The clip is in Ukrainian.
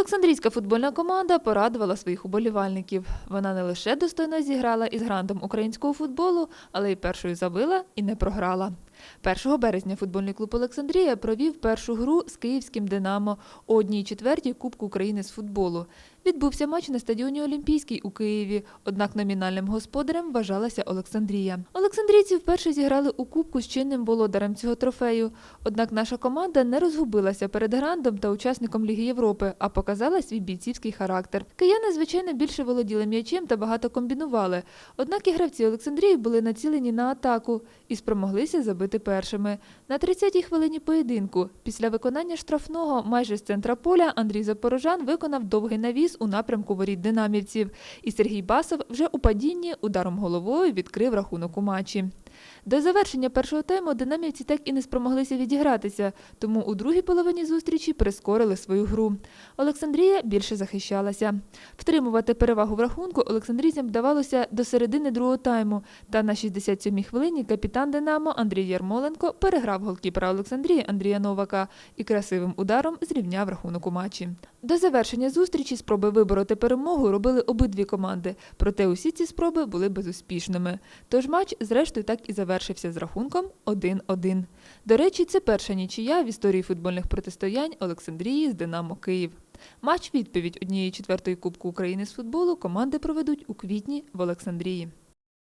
Олександрійська футбольна команда порадувала своїх уболівальників. Вона не лише достойно зіграла із грандом українського футболу, але й першою забила і не програла. 1 березня футбольний клуб Олександрія провів першу гру з київським Динамо у одній четвертій Кубку України з футболу. Відбувся матч на стадіоні Олімпійський у Києві, однак номінальним господарем вважалася Олександрія. Олександрійці вперше зіграли у Кубку з чинним володарем цього трофею. Однак наша команда не розгубилася перед грандом та учасником Ліги Європи, а показала свій бійцівський характер. Кияни, звичайно, більше володіли м'ячем та багато комбінували. Однак і гравці Олександрії були націлені на атаку і спромоглися забити першими. На 30-й хвилині поєдинку, після виконання штрафного майже з центра поля, Андрій Запорожан виконав довгий навіс у напрямку воріт динамівців. І Сергій Басов вже у падінні ударом головою відкрив рахунок у матчі. До завершення першого тайму динамівці так і не спромоглися відігратися, тому у другій половині зустрічі прискорили свою гру. Олександрія більше захищалася. Втримувати перевагу в рахунку Олександрійцям вдавалося до середини другого тайму. Та на 67-й хвилині капітан Динамо Андрій Ярмоленко переграв голкіпера Олександрії Андрія Новака і красивим ударом зрівняв рахунок у матчі. До завершення зустрічі спроби вибороти перемогу робили обидві команди, проте усі ці спроби були безуспішними. Тож матч, зрештою, так і завершився з рахунком 1-1. До речі, це перша нічия в історії футбольних протистоянь Олександрії з Динамо Київ. Матч відповідь однієї четвертої Кубку України з футболу команди проведуть у квітні в Олександрії.